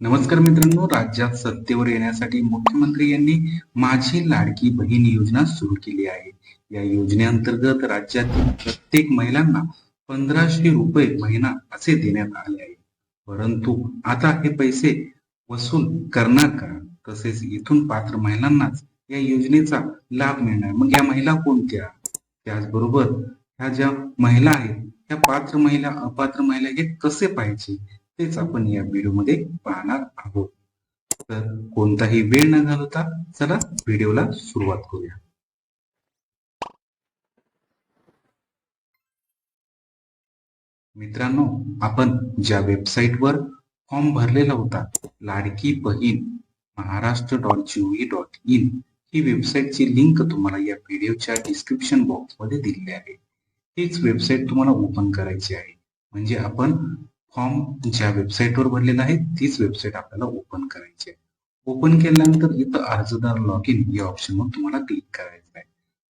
नमस्कार मित्रांनो राज्यात सत्तेवर येण्यासाठी मुख्यमंत्री यांनी माझी लाडकी बहीण योजना सुरू केली आहे. या योजनेअंतर्गत राज्यातील प्रत्येक महिलांना पंधराशे रुपये महिना असे देण्यात आले आहे. परंतु आता हे पैसे वसूल करणार का? तसेच इथून पात्र महिलांनाच या योजनेचा लाभ मिळणार. मग या महिला कोणत्या त्याचबरोबर ह्या ज्या महिला आहेत त्या पात्र महिला अपात्र महिला हे कसे पाहिजे तेच आपण या व्हिडिओमध्ये पाहणार आहोत. तर कोणताही वेळ न घालवता चला व्हिडिओला सुरुवात करूया. मित्रांनो आपण ज्या वेबसाईटवर फॉर्म भरलेला होता Ladki Bahin Maharashtra dot G O V dot in ही वेबसाईटची लिंक तुम्हाला या व्हिडिओच्या डिस्क्रिप्शन बॉक्समध्ये दिलेली आहे. हीच वेबसाईट तुम्हाला ओपन करायची आहे. म्हणजे आपण फॉर्म ज्या वेबसाईटवर भरलेला आहे तीच वेबसाईट आपल्याला ओपन करायची आहे. ओपन केल्यानंतर इथं अर्जदार लॉग इन या ऑप्शनवर तुम्हाला क्लिक करायचं आहे.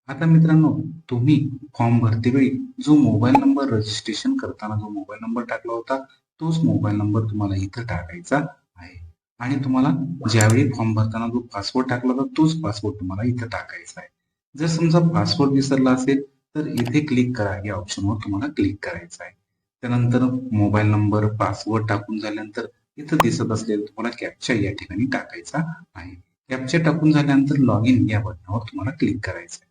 आता मित्रांनो तुम्ही फॉर्म भरते वेळी जो मोबाईल नंबर रजिस्ट्रेशन करताना जो मोबाईल नंबर टाकला होता तोच मोबाईल नंबर तुम्हाला इथं टाकायचा आहे. आणि तुम्हाला ज्यावेळी फॉर्म भरताना जो पासवर्ड टाकला होता तोच पासवर्ड तुम्हाला इथं टाकायचा आहे. जर समजा पासवर्ड विसरला असेल तर इथे क्लिक करा या ऑप्शनवर तुम्हाला क्लिक करायचं आहे. त्यानंतर मोबाईल नंबर पासवर्ड टाकून झाल्यानंतर इथं दिसत असलेलं तुम्हाला कॅप्चा या ठिकाणी टाकायचा आहे. कॅप्चा टाकून झाल्यानंतर लॉग इन या बटनावर तुम्हाला क्लिक करायचं आहे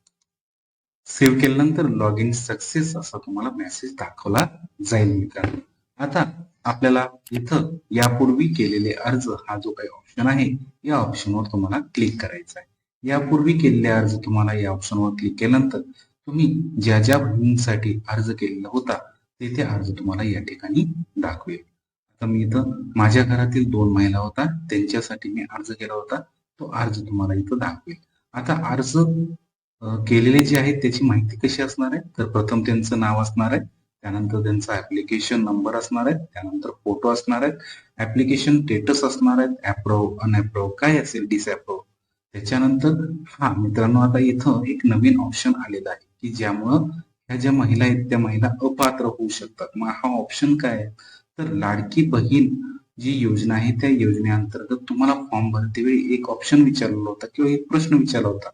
सेव्ह केल्यानंतर लॉग इन सक्सेस असा तुम्हाला मेसेज दाखवला जाईल मित्रांनो. आता आपल्याला इथं यापूर्वी केलेले अर्ज हा जो काही ऑप्शन आहे या ऑप्शनवर तुम्हाला क्लिक करायचा आहे यापूर्वी केलेले अर्ज तुम्हाला या ऑप्शनवर क्लिक केल्यानंतर तुम्ही ज्या ज्या बहिणींसाठी अर्ज केलेला होता तेथे अर्ज तुम्हाला या ठिकाणी दाखवेल. आता मी इथं माझ्या घरातील दोन महिला होता त्यांच्यासाठी मी अर्ज केला होता तो अर्ज तुम्हाला इथं दाखवेल. आता अर्ज केलेले जे आहेत त्याची माहिती कशी असणार आहे? तर प्रथम त्यांचं नाव असणार आहे त्यानंतर त्यांचा ऍप्लिकेशन नंबर असणार आहे त्यानंतर फोटो असणार आहेत ऍप्लिकेशन स्टेटस असणार आहेत अप्रोव्ह अनअप्रोव्ह काय असेल डिसअप्रोव्ह त्याच्यानंतर हा मित्रांनो आता इथं एक नवीन ऑप्शन आलेला आहे की ज्यामुळं ह्या ज्या महिला आहेत त्या महिला अपात्र होऊ शकतात. मग हा ऑप्शन काय आहे? तर लाडकी बहीण जी योजना आहे त्या योजनेअंतर्गत तुम्हाला फॉर्म भरते वेळी एक ऑप्शन विचारलेला होता किंवा एक प्रश्न विचारला होता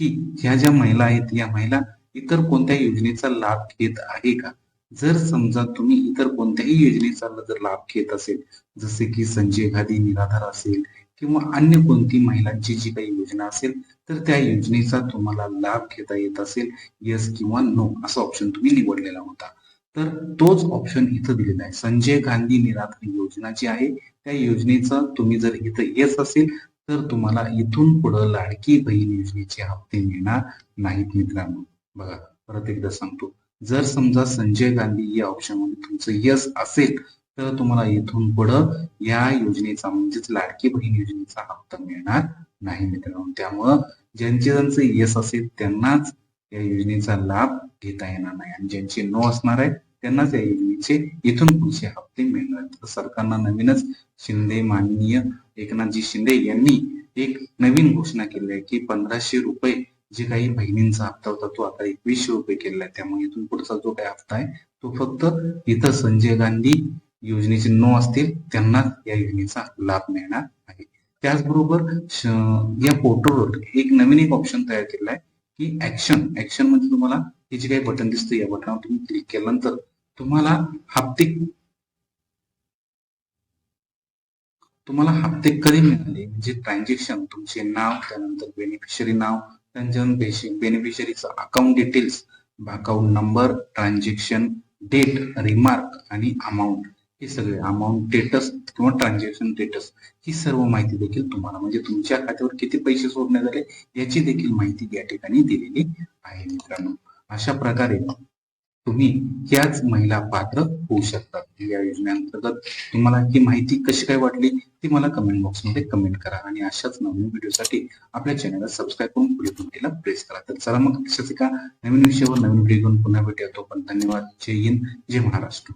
की ह्या ज्या महिला आहेत या महिला इतर कोणत्या योजनेचा लाभ घेत आहे का? जर समजा तुम्ही इतर कोणत्याही योजनेचा जर लाभ घेत असेल जसे की संजय गांधी निराधार असेल किंवा अन्य कोणती महिलांची जी काही योजना असेल तर त्या योजनेचा तुम्हाला लाभ घेता येत असेल येस किंवा नो असा ऑप्शन तुम्ही निवडलेला होता. तर तोच ऑप्शन इथं दिलेला आहे. संजय गांधी निराधार योजना जी आहे त्या योजनेचा तुम्ही जर इथं येस असेल तर तुम्हाला इथून पुढं लाडकी बहीण योजनेचे हप्ते मिळणार नाहीत मित्रांनो. बघा परत एकदा सांगतो. जर समजा संजय गांधी या ऑप्शनमध्ये तुमचं यस असेल तर तुम्हाला इथून पुढं या योजनेचा म्हणजेच लाडकी बहीण योजनेचा हप्ता मिळणार नाही मित्रांनो. त्यामुळं ज्यांचे ज्यांचं यस असेल त्यांनाच या योजनेचा लाभ घेता येणार नाही. आणि ज्यांचे नो असणार आहे त्यांनाच या योजनेचे इथून पुढचे हप्ते मिळणार तर सरकारनं नवीनच शिंदे माननीय एकनाथजी शिंदे यांनी एक नवीन घोषणा केली आहे की पंधराशे रुपये जे काही बहिणींचा हप्ता होता तो आता एकवीसशे रुपये केलेला आहे. त्यामुळे इथून पुढचा जो काही हप्ता आहे तो फक्त इथं संजय गांधी योजनेचे नो असतील त्यांना या योजनेचा लाभ मिळणार आहे. त्याचबरोबर या पोर्टलवर एक नवीन एक ऑप्शन तयार केलेला आहे की ऍक्शन ऍक्शन म्हणजे तुम्हाला हे जे काही बटन दिसतं या बटनावर तुम्ही क्लिक केल्यानंतर तुम्हाला हप्ते तुम्हाला हप्ते कधी मिळाले? म्हणजे ट्रान्झॅक्शन तुमचे नाव त्यानंतर बेनिफिशरी नाव त्यांच्या बेनिफिशरीचं account details account number transaction date remark आणि अमाऊंट हे सगळे अमाऊंट स्टेटस किंवा ट्रान्झॅक्शन स्टेटस ही सर्व माहिती देखील तुम्हाला म्हणजे तुमच्या खात्यावर किती पैसे सोडण्यात आले याची देखील माहिती या ठिकाणी दिलेली आहे मित्रांनो. अशा प्रकारे तुम्ही याच महिला पात्र होऊ शकतात या योजनेअंतर्गत तुम्हाला ही माहिती कशी काय वाटली ती मला कमेंट बॉक्समध्ये कमेंट करा आणि अशाच नवीन व्हिडिओसाठी आपल्या चॅनलला सबस्क्राईब करून पुढे घंटेला प्रेस करा. तर चला मग तशाच एका नवीन विषयावर नवीन व्हिडिओ घेऊन पुन्हा भेटूया. तो पण धन्यवाद. जय हिंद. जय महाराष्ट्र.